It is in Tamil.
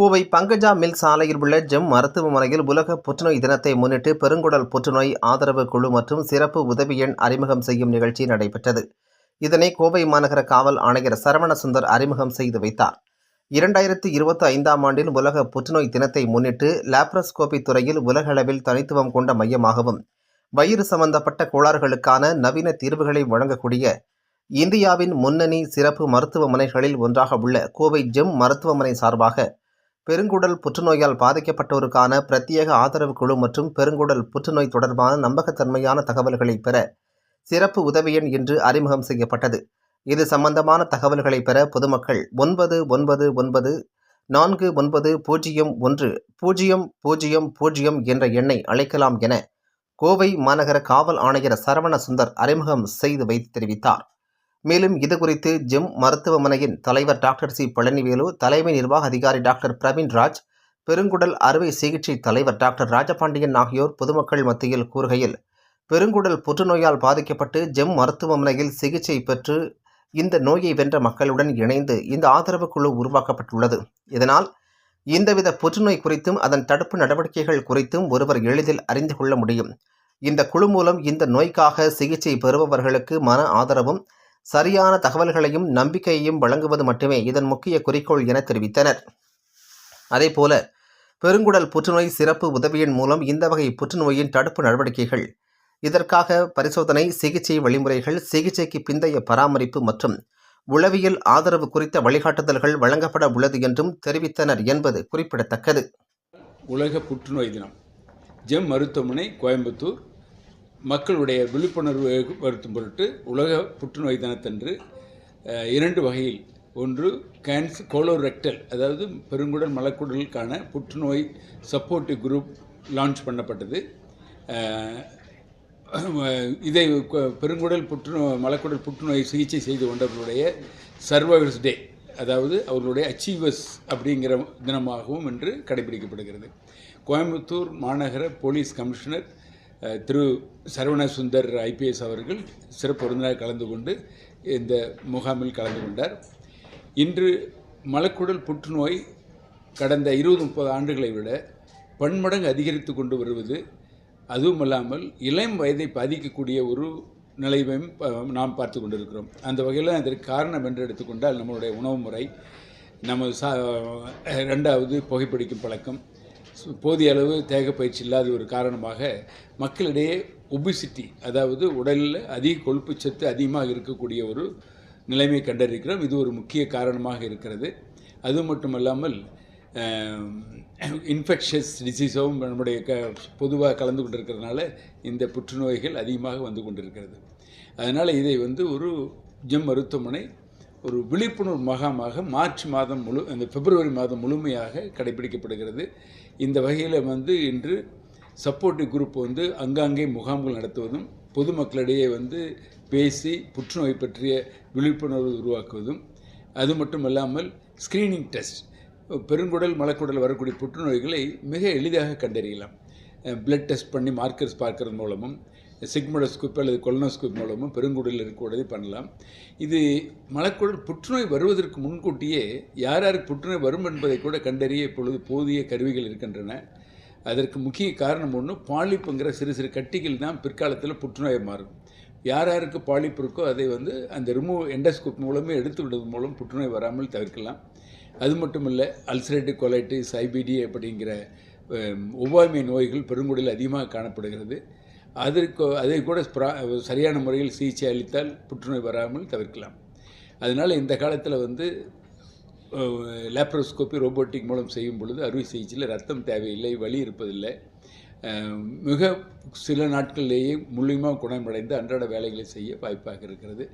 கோவை பங்கஜா மில் சாலையில் உள்ள ஜெம் மருத்துவமனையில் உலக புற்றுநோய் தினத்தை முன்னிட்டு பெருங்குடல் புற்றுநோய் ஆதரவு குழு மற்றும் சிறப்பு உதவி எண் அறிமுகம் செய்யும் நிகழ்ச்சி நடைபெற்றது. இதனை கோவை மாநகர காவல் ஆணையர் சரவணசுந்தர் அறிமுகம் செய்து வைத்தார். இரண்டாயிரத்தி இருபத்தி ஐந்தாம் ஆண்டில் உலக புற்றுநோய் தினத்தை முன்னிட்டு லாப்ரோஸ்கோபி துறையில் உலகளவில் தனித்துவம் கொண்ட மையமாகவும் வயிறு சம்பந்தப்பட்ட கோளாறுகளுக்கான நவீன தீர்வுகளை வழங்கக்கூடிய இந்தியாவின் முன்னணி சிறப்பு மருத்துவமனைகளில் ஒன்றாக உள்ள கோவை ஜெம் மருத்துவமனை சார்பாக பெருங்குடல் புற்றுநோயால் பாதிக்கப்பட்டோருக்கான பிரத்யேக ஆதரவு குழு மற்றும் பெருங்குடல் புற்றுநோய் தொடர்பான நம்பகத்தன்மையான தகவல்களை பெற சிறப்பு உதவி எண் இன்று அறிமுகம் செய்யப்பட்டது. இது சம்பந்தமான தகவல்களை பெற பொதுமக்கள் ஒன்பது ஒன்பது ஒன்பது நான்கு ஒன்பது பூஜ்ஜியம் ஒன்று பூஜ்ஜியம் பூஜ்ஜியம் பூஜ்ஜியம் என்ற எண்ணை அழைக்கலாம் என கோவை மாநகர காவல் ஆணையர் சரவண சுந்தர் அறிமுகம் செய்து வைத்து தெரிவித்தார். மேலும் இது குறித்து ஜெம் மருத்துவமனையின் தலைவர் டாக்டர் சி பழனிவேலு தலைமை நிர்வாக அதிகாரி டாக்டர் பிரவீன் ராஜ் பெருங்குடல் அறுவை சிகிச்சை தலைவர் டாக்டர் ராஜபாண்டியன் ஆகியோர் பொதுமக்கள் மத்தியில் கூறுகையில் பெருங்குடல் புற்றுநோயால் பாதிக்கப்பட்டு ஜெம் மருத்துவமனையில் சிகிச்சை பெற்று இந்த நோயை வென்ற மக்களுடன் இணைந்து இந்த ஆதரவு குழு உருவாக்கப்பட்டுள்ளது. இதனால் இந்தவித புற்றுநோய் குறித்தும் அதன் தடுப்பு நடவடிக்கைகள் குறித்தும் ஒருவர் எளிதில் அறிந்து கொள்ள முடியும். இந்த குழு மூலம் இந்த நோய்க்காக சிகிச்சை பெறுபவர்களுக்கு மன ஆதரவும் சரியான தகவல்களையும் நம்பிக்கையையும் வழங்குவது மட்டுமே இதன் முக்கிய குறிக்கோள் என தெரிவித்தனர். அதேபோல பெருங்குடல் புற்றுநோய் சிறப்பு உதவியின் மூலம் இந்த வகை புற்றுநோயின் தடுப்பு நடவடிக்கைகள் இதற்காக பரிசோதனை சிகிச்சை வழிமுறைகள் சிகிச்சைக்கு பிந்தைய பராமரிப்பு மற்றும் உளவியல் ஆதரவு குறித்த வழிகாட்டுதல்கள் வழங்கப்பட உள்ளது என்றும் தெரிவித்தனர் என்பது குறிப்பிடத்தக்கது. உலக புற்றுநோய் தினம். ஜெம் மருத்துவமனை கோயம்புத்தூர். மக்களுடைய விழிப்புணர்வு ஏற்படுத்தும் பொருட்டு உலக புற்றுநோய் தினத்தன்று இரண்டு வகையில். ஒன்று கேன்ஸ் கோலோரெக்டல் அதாவது பெருங்குடல் மலக்குடலுக்கான புற்றுநோய் சப்போர்ட்டிவ் குரூப் லான்ச் பண்ணப்பட்டது. இதை பெருங்குடல் புற்றுநோய் மலக்குடல் புற்றுநோய் சிகிச்சை செய்து கொண்டவர்களுடைய சர்வைவர்ஸ் டே அதாவது அவர்களுடைய அச்சீவர்ஸ் அப்படிங்கிற தினமாகவும் இன்று கடைபிடிக்கப்படுகிறது. கோயம்புத்தூர் மாநகர police commissioner Thiru Saravana Sundar IPS அவர்கள் சிறப்பு விருந்தினர் கலந்து கொண்டு இந்த முகாமில் கலந்து கொண்டார். இன்று மலக்குடல் புற்றுநோய் கடந்த இருபது முப்பது ஆண்டுகளை விட பன்மடங்கு அதிகரித்து கொண்டு வருவது அதுவும் இல்லாமல் இளம் வயதை பாதிக்கக்கூடிய ஒரு நிலைமையும் ப- நாம் பார்த்து கொண்டிருக்கிறோம். அந்த வகையில் அதற்கு காரணம் என்று எடுத்துக்கொண்டால் நம்மளுடைய உணவு முறை நம்ம சா ரெண்டாவது புகைப்பிடிக்கும் பழக்கம் போதிய அளவு தேகப்பயிற்சி இல்லாத ஒரு காரணமாக மக்களிடையே ஒபிசிட்டி அதாவது உடலில் அதிக கொழுப்புச்சத்து அதிகமாக இருக்கக்கூடிய ஒரு நிலைமை கண்டறிக்கிறோம் இது ஒரு முக்கிய காரணமாக இருக்கிறது. அது மட்டுமல்லாமல் இன்ஃபெக்ஷஸ் டிசீஸும் நம்முடைய க பொதுவாக கலந்து கொண்டிருக்கிறதுனால இந்த புற்றுநோய்கள் அதிகமாக வந்து கொண்டிருக்கிறது. அதனால் இதை வந்து ஒரு ஜெம் மருத்துவமனை ஒரு விழிப்புணர்வு மகாமாக மார்ச் மாதம் முழு அந்த பிப்ரவரி மாதம் முழுமையாக கடைபிடிக்கப்படுகிறது. இந்த வகையில் வந்து இன்று சப்போர்ட்டிவ் குரூப் வந்து அங்காங்கே முகாம்கள் நடத்துவதும் பொதுமக்களிடையே வந்து பேசி புற்றுநோய் பற்றிய விழிப்புணர்வு உருவாக்குவதும் அது மட்டும் இல்லாமல் ஸ்க்ரீனிங் டெஸ்ட் பெருங்குடல் மலக்குடல் வரக்கூடிய புற்றுநோய்களை மிக எளிதாக கண்டறியலாம். பிளட் டெஸ்ட் பண்ணி மார்க்கர்ஸ் பார்க்கறது மூலமும் சிக்மடோஸ்கோப் அல்லது கொலனோஸ்கோப் மூலமும் பெருங்குடலில் இருக்கக்கூடியதை பண்ணலாம். இது மலக்குடல் புற்றுநோய் வருவதற்கு முன்கூட்டியே யார் யாருக்கு புற்றுநோய் வரும் என்பதை கூட கண்டறிய இப்பொழுது போதிய கருவிகள் இருக்கின்றன. அதற்கு முக்கிய காரணம் ஒன்று பாலிப்புங்கிற சிறு சிறு கட்டிகள் தான் பிற்காலத்தில் புற்றுநோயை மாறும். யார் யாருக்கு பாலிப்பு இருக்கோ அதை வந்து அந்த ரிமூவ் எண்டோஸ்கோப் மூலமே எடுத்து விடுவது மூலம் புற்றுநோய் வராமல் தவிர்க்கலாம். அது மட்டும் இல்லை அல்சரேட்டிவ் கொலைட்டிஸ் ஐபிடி அப்படிங்கிற ஒவ்வாமை நோய்கள் பெருங்குடலில் அதிகமாக காணப்படுகிறது. அதற்கு அதை கூட சரியான முறையில் சிகிச்சை அளித்தால் புற்றுநோய் வராமல் தவிர்க்கலாம். அதனால் இந்த காலத்தில் வந்து லேப்ரோஸ்கோப்பி ரோபோட்டிக் மூலம் செய்யும் பொழுது அறுவை சிகிச்சையில் ரத்தம் தேவையில்லை வலி இருப்பதில்லை. மிக சில நாட்களிலேயே முழுமையாக குணமடைந்து அன்றாட வேலைகளை செய்ய வாய்ப்பாக இருக்கிறது.